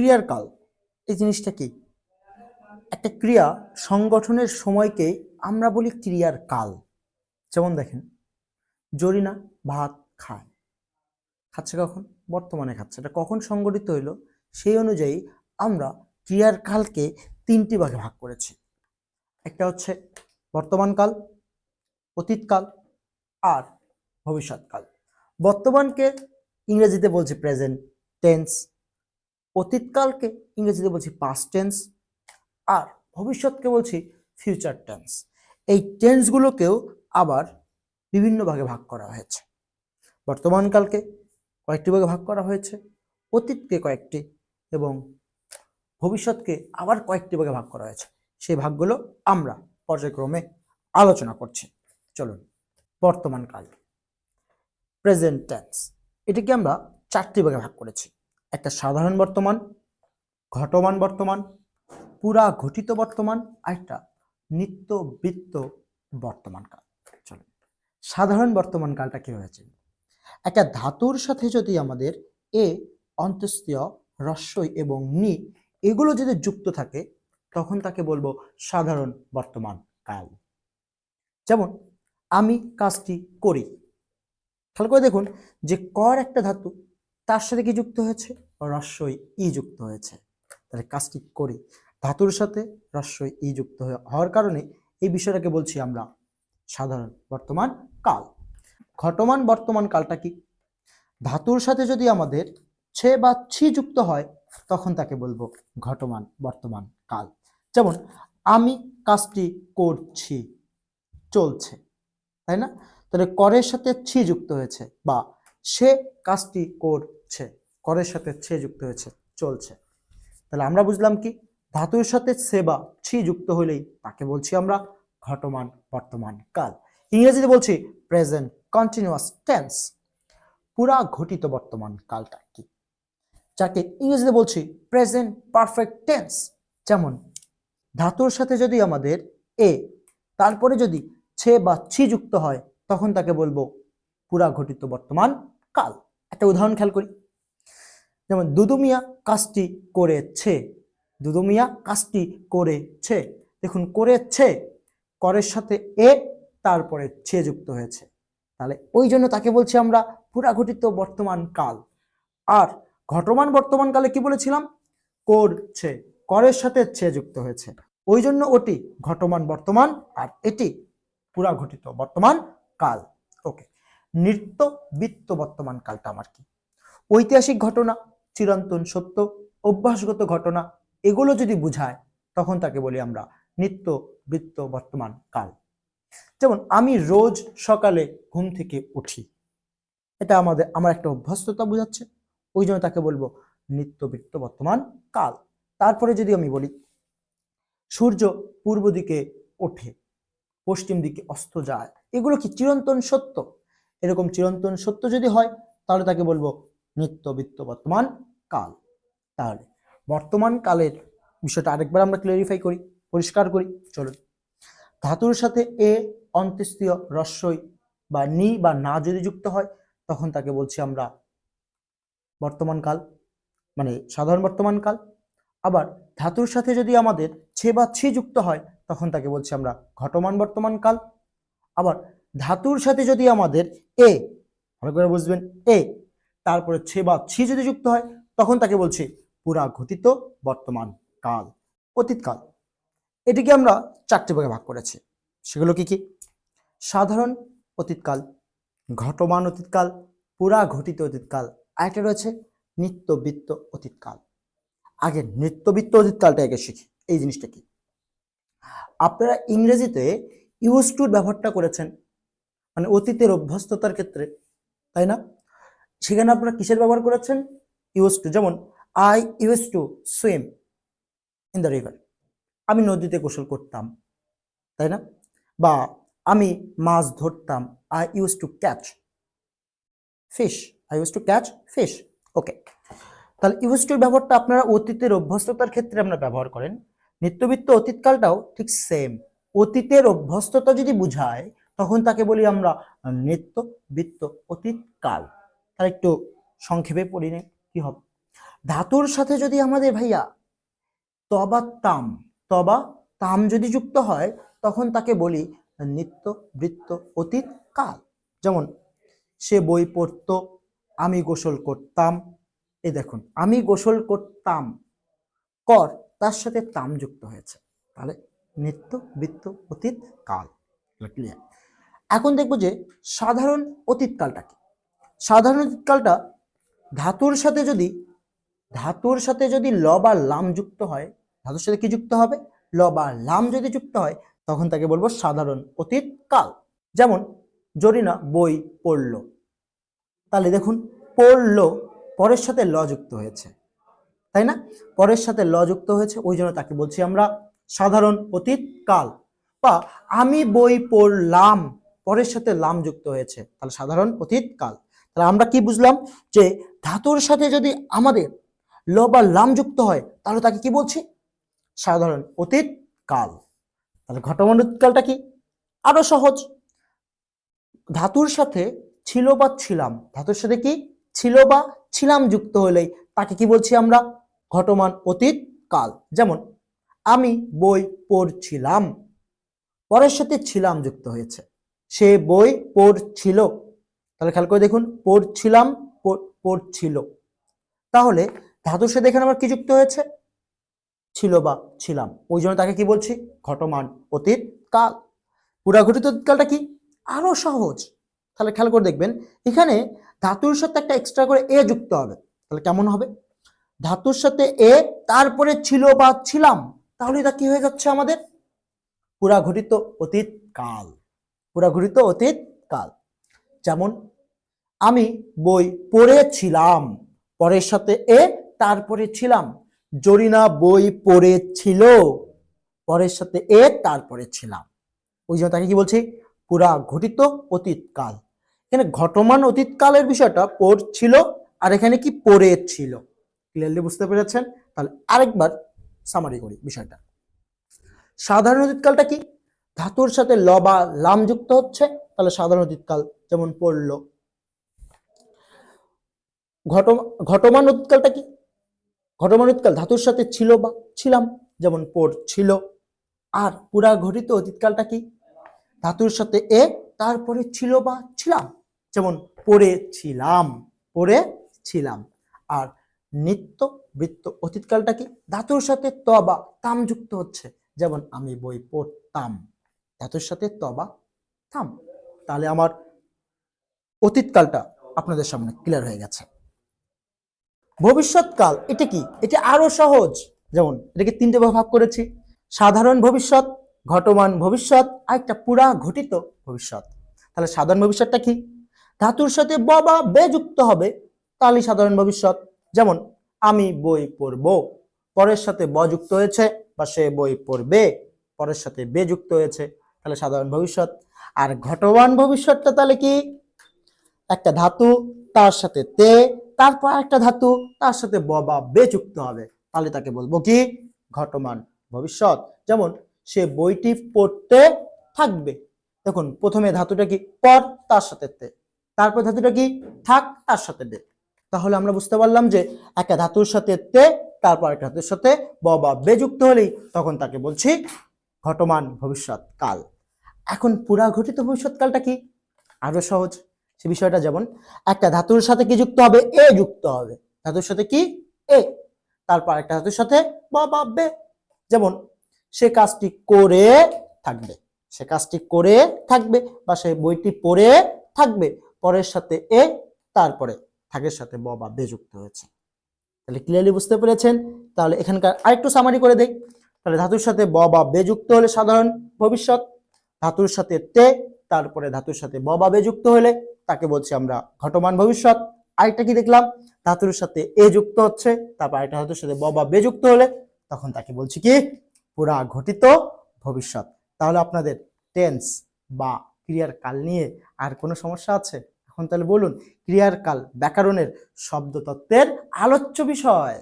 ক্রিয়ার কাল। এই জিনিসটা কি? একটা ক্রিয়া সংগঠনের সময়কে আমরা বলি ক্রিয়ার কাল। যেমন দেখেন, জরিনা ভাত খায়। খাচ্ছে কখন? বর্তমানে খাচ্ছে। এটা কখন সংগঠিত হইল? সেই অনুযায়ী আমরা ক্রিয়ার কালকে তিনটি ভাগে ভাগ করেছি। একটা হচ্ছে বর্তমানকাল অতীতকাল আর ভবিষ্যৎকাল বর্তমানকে ইংরেজিতে বলছি প্রেজেন্ট টেন্স অতীতকালকে ইংরেজিতে বলছি পাস্ট টেন্স আর ভবিষ্যৎকে বলছি ফিউচার টেন্স এই টেন্সগুলোকেও আবার বিভিন্ন ভাগে ভাগ করা হয়েছে। বর্তমানকালকে কয়েকটি ভাগে ভাগ করা হয়েছে, অতীতকে কয়েকটি এবং ভবিষ্যৎকে আবার কয়েকটি ভাগে ভাগ করা হয়েছে। সেই ভাগগুলো আমরা পর্যায়ক্রমে আলোচনা করছি। চলুন, বর্তমানকাল প্রেজেন্ট টেন্স এটাকে আমরা চারটি ভাগে ভাগ করেছি। একটা সাধারণ বর্তমান, ঘটমান বর্তমান, পুরা ঘটিত বর্তমান, আর একটা নিত্য বৃত্ত বর্তমান কাল। চলুন সাধারণ বর্তমান কালটা কি হয়েছে? একটা ধাতুর সাথে যদি আমাদের এ অন্তস্তীয় রস্যই এবং নি এগুলো যদি যুক্ত থাকে, তখন তাকে বলব সাধারণ বর্তমান কাল। যেমন, আমি কাজটি করি। খেয়াল করে দেখুন যে কর একটা ধাতু তার সাথে কি যুক্ত হয়েছে? রস্যই ই যুক্ত হয়েছে। তাহলে কাজটি করি। ধাতুর সাথে রস্যই ই যুক্ত হওয়ার কারণে এই বিষয়টাকে বলছি আমরা সাধারণ বর্তমান কাল। ঘটমান বর্তমান কালটা কি? ধাতুর সাথে যদি আমাদের ছে বা ছি যুক্ত হয়, তখন তাকে বলব ঘটমান বর্তমান কাল। যেমন, আমি কাজটি করছি, চলছে, তাই না? তাহলে করের সাথে ছি যুক্ত হয়েছে বা সে কাজটি করছে করের সাথে ছে যুক্ত হয়েছে, চলছে। তাহলে আমরা বুঝলাম কি? ধাতুর সাথে সে বা ছি যুক্ত হলেই তাকে বলছি আমরা ঘটমান, বর্তমান, কাল। ইংরেজিতে বলছি প্রেজেন্ট কন্টিনিউয়াস টেন্স পুরা ঘটিত বর্তমান কালটা কি? যাকে ইংরেজিতে বলছি প্রেজেন্ট পারফেক্ট টেন্স যেমন, ধাতুর সাথে যদি আমাদের এ, তারপরে যদি ছে বা ছি যুক্ত হয়, তখন তাকে বলব পুরা ঘটিত বর্তমান কাল। একটা উদাহরণ খেয়াল করি। যেমন, দুদুমিয়া কাজটি করেছে। দুদুমিয়া কাজটি করেছে। দেখুন, করেছে, করের সাথে এ, তারপরে ছে যুক্ত হয়েছে। তাহলে ওই জন্য তাকে বলছি আমরা পুরা ঘটিত বর্তমান কাল। আর ঘটমান বর্তমান কালে কি বলেছিলাম? করছে, করের সাথে ছে যুক্ত হয়েছে। ওই জন্য ওটি ঘটমান বর্তমান আর এটি পুরা ঘটিত বর্তমান কাল। ওকে। নৃত্য বৃত্ত বর্তমান কালটা আমার কি? ঐতিহাসিক ঘটনা, চিরন্তন সত্য, অভ্যাসগত ঘটনা, এগুলো যদি বুঝায়, তখন তাকে বলি আমরা নিত্য বৃত্ত বর্তমান কাল। যেমন, আমি রোজ সকালে ঘুম থেকে উঠি। এটা আমাদের, আমার একটা অভ্যস্ততা বোঝাচ্ছে। ওই জন্য তাকে বলব নিত্য বৃত্ত বর্তমান কাল। তারপরে যদি আমি বলি, সূর্য পূর্ব দিকে ওঠে, পশ্চিম দিকে অস্ত যায়, এগুলো কি চিরন্তন সত্য? এরকম চিরন্তন সত্য যদি হয়, তাহলে তাকে বলব নিত্য বৃত্ত বর্তমান কাল। তাহলে বর্তমান কালের বিষয়টা আরেকবার আমরা ক্লিয়ারিফাই করি, পরিষ্কার করি, চলুন। ধাতুর সাথে এ অন্ত্যেষ্টীয় রস্যই বা নি বা না যদি যুক্ত হয়, তখন তাকে বলছি আমরা বর্তমান কাল মানে সাধারণ বর্তমান কাল। আবার ধাতুর সাথে যদি আমাদের ছে বা ছি যুক্ত হয়, তখন তাকে বলছি আমরা ঘটমান বর্তমান কাল। আবার ধাতুর সাথে যদি আমাদের এ ভালো করে বুঝবেন এ তারপরে ছে বা ছি যদি যুক্ত হয়, তখন তাকে বলছি পুরা ঘটিত বর্তমান কাল, অতীতকাল। এটিকে আমরা চারটি ভাগে ভাগ করেছি। সেগুলো কি কি? সাধারণ অতীতকাল, ঘটমান অতীতকাল পুরা ঘটিত অতীতকাল আরেকটা রয়েছে নিত্যবৃত্ত অতীতকাল। আগে নিত্যবৃত্ত অতীতকালটা আগে শিখি, এই জিনিসটা কি? আপনারা ইংরেজিতে ইউজ টুর ব্যবহারটা করেছেন। মানে অতীতের অভ্যস্ততার ক্ষেত্রে, তাই না? সেখানে আপনারা কিসের ব্যবহার করেছেন? ইউজ টু যেমন I use to swim in the river আমি নদীতে গোসল করতাম, তাই না? বা আমি মাছ ধরতাম I use to catch fish I use to catch fish okay তাহলে ইউজ টুর ব্যবহারটা আপনারা অতীতের অভ্যস্ততার ক্ষেত্রে আপনারা ব্যবহার করেন। নিত্যবিত্ত অতীতকালটাও ঠিক সেম অতীতের অভ্যস্ততা যদি বুঝায় তখন তাকে বলি আমরা নিত্য বৃত্ত অতীত কাল। তাহলে একটু সংক্ষেপে পড়ি নে, কি হবে? ধাতুর সাথে যদি আমাদের ভাইয়া তবা তাম তবা তাম যদি যুক্ত হয়, তখন তাকে বলি নিত্য বৃত্ত অতীত কাল। যেমন, সে বই পড়তো, আমি গোসল করতাম। এ দেখুন, আমি গোসল করতাম, কর, তার সাথে তাম যুক্ত হয়েছে। তাহলে নিত্য বৃত্ত অতীত কাল। ক্লিয়ার এখন দেখব যে সাধারণ অতীতকালটা কি সাধারণ অতীতকালটা ধাতুর সাথে যদি, ধাতুর সাথে যদি ল বা লাম যুক্ত হয়, ধাতুর সাথে কি যুক্ত হবে? ল বা লাম যদি যুক্ত হয়, তখন তাকে বলব সাধারণ অতীত কাল। যেমন জরিনা বই পড়ল। তাহলে দেখুন, পড়ল পরের সাথে ল যুক্ত হয়েছে। তাই না? পরের সাথে ল যুক্ত হয়েছে, ওই জন্য তাকে বলছি আমরা সাধারণ অতীত কাল। বা আমি বই পড়লাম পরের সাথে লাম যুক্ত হয়েছে। তাহলে সাধারণ অতীত, কাল। তাহলে আমরা কি বুঝলাম? যে ধাতুর সাথে যদি আমাদের ল বা লাম যুক্ত হয়, তাহলে তাকে কি বলছি? সাধারণ অতীত, কাল। তাহলে ঘটমান অতীতকালটা কি? আরও সহজ। ধাতুর সাথে ছিল বা ছিলাম, ধাতুর সাথে কি? ছিল বা ছিলাম যুক্ত হলেই তাকে কি বলছি আমরা? ঘটমান অতীত, কাল। যেমন, আমি, বই পড়ছিলাম, পরের সাথে ছিলাম যুক্ত হয়েছে। সে বই পড়ছিল। তাহলে খেয়াল করে দেখুন, পড়ছিলাম, পড়- পড়ছিল। তাহলে ধাতুর সাথে এখানে আমার কি যুক্ত হয়েছে? ছিল বা ছিলাম। ওই জন্য তাকে কি বলছি? ঘটমান অতীত কাল। পুরা ঘটিত অতীতকালটা কি? আরও সহজ। তাহলে খেয়াল করে দেখবেন, এখানে ধাতুর সাথে একটা এক্সট্রা করে এ যুক্ত হবে। তাহলে কেমন হবে? ধাতুর সাথে এ তারপরে ছিল বা ছিলাম। তাহলে এটা কি হয়ে যাচ্ছে আমাদের? পুরা ঘটিত অতীত কাল। পুরা ঘটিত অতীত কাল। যেমন, আমি বই পড়েছিলাম, পরের সাথে এ, তারপরে ছিলাম। জরিনা বই পড়েছিল, পরের সাথে এ, তারপরে ছিলাম। ওই জন্য তাকে কি বলছি? পুরা ঘটিত অতীত কাল। এখানে ঘটমান অতীতকালের বিষয়টা পড়ছিল আর এখানে কি পড়েছিল? ক্লিয়ারলি বুঝতে পেরেছেন? তাহলে আরেকবার সামারি করি বিষয়টা। সাধারণ অতীতকালটা কি? ধাতুর সাথে ল বা লাম যুক্ত হচ্ছে, তাহলে সাধারণ অতীতকাল যেমন পড়ল। ঘট ঘটমান অতীতকালটা কি? ঘটমান অতীতকাল ধাতুর সাথে ছিল বা ছিলাম যেমন পড়ছিল। আর পুরা ঘটিত অতীতকালটা কি? ধাতুর সাথে এ, তারপরে ছিল বা ছিলাম যেমন পড়েছিলাম পড়েছিলাম। আর নিত্য বৃত্ত অতীতকালটা কি? ধাতুর সাথে ত বা তাম যুক্ত হচ্ছে, যেমন আমি বই পড়তাম। ধাতুর সাথে ত বা থাম। তাহলে আমার অতীতকালটা আপনাদের সামনে ক্লিয়ার হয়ে গেছে। ভবিষ্যৎকাল, এটা কি? এটা আরও সহজ। যেমন, এটাকে তিনটে ভাগ করেছি। সাধারণ ভবিষ্যৎ, ঘটমান ভবিষ্যৎ আর একটা পুরা ঘটিত ভবিষ্যৎ। তাহলে সাধারণ ভবিষ্যৎটা কি? ধাতুর সাথে ব বা বে যুক্ত হবে তাহলে সাধারণ ভবিষ্যৎ। যেমন, আমি বই পড়ব, পরের সাথে ব যুক্ত হয়েছে বা সে বই পড়বে, পরের সাথে বে যুক্ত হয়েছে। তাহলে সাধারণ ভবিষ্যৎ। আর ঘটমান ভবিষ্যৎটা তাহলে কি? একটা ধাতু, তার সাথে তে, তারপর একটা ধাতু, তার সাথে ব বা বে যুক্ত হবে। তাহলে তাকে বলব কি? ঘটমান ভবিষ্যৎ। যেমন, সে বইটি পড়তে থাকবে। দেখুন, প্রথমে ধাতুটা কি? পর, তার সাথে তে। তারপর ধাতুটা কি? থাক, তার সাথে দে তাহলে আমরা বুঝতে পারলাম যে, একটা ধাতুর সাথে তে, তারপর একটা ধাতুর সাথে ব বা বে যুক্ত হলেই তখন তাকে বলছি ঘটমান ভবিষ্যৎ কাল এখন পুরা ঘটিত ভবিষ্যৎ কালটা কি? আরও সহজ। সে বিষয়টা যেমন, একটা ধাতুর সাথে কি যুক্ত হবে? এ যুক্ত হবে। ধাতুর সাথে কি? এ। তারপর একটা ধাতুর সাথে ব, বা, বে। যেমন, সে কাজটি করে থাকবে। সে কাজটি করে থাকবে বা সে বইটি পড়ে থাকবে। পরের সাথে এ, তারপরে থাকের সাথে ব, বা বে যুক্ত হয়েছে। তাহলে ক্লিয়ারলি বুঝতে পেরেছেন? তাহলে এখানকার আরেকটু সামারি করে দেই। তাহলে ধাতুর সাথে ব বা বে যুক্ত হলে সাধারণ ভবিষ্যৎ। ধাতুর সাথে তে, তারপরে ধাতুর সাথে ব বা বে যুক্ত হলে তাকে বলছি আমরা ঘটমান ভবিষ্যৎ। আরেকটা কি দেখলাম? ধাতুর সাথে এ যুক্ত হচ্ছে, তারপর আরেকটা ধাতুর সাথে ব বা বে যুক্ত হলে তখন তাকে বলছি কি? পুরা ঘটিত ভবিষ্যৎ। তাহলে আপনাদের টেন্স বা ক্রিয়ার কাল নিয়ে আর কোনো সমস্যা আছে? এখন তাহলে বলুন ক্রিয়ার কাল ব্যাকরণের শব্দতত্ত্বের আলোচ্য বিষয়।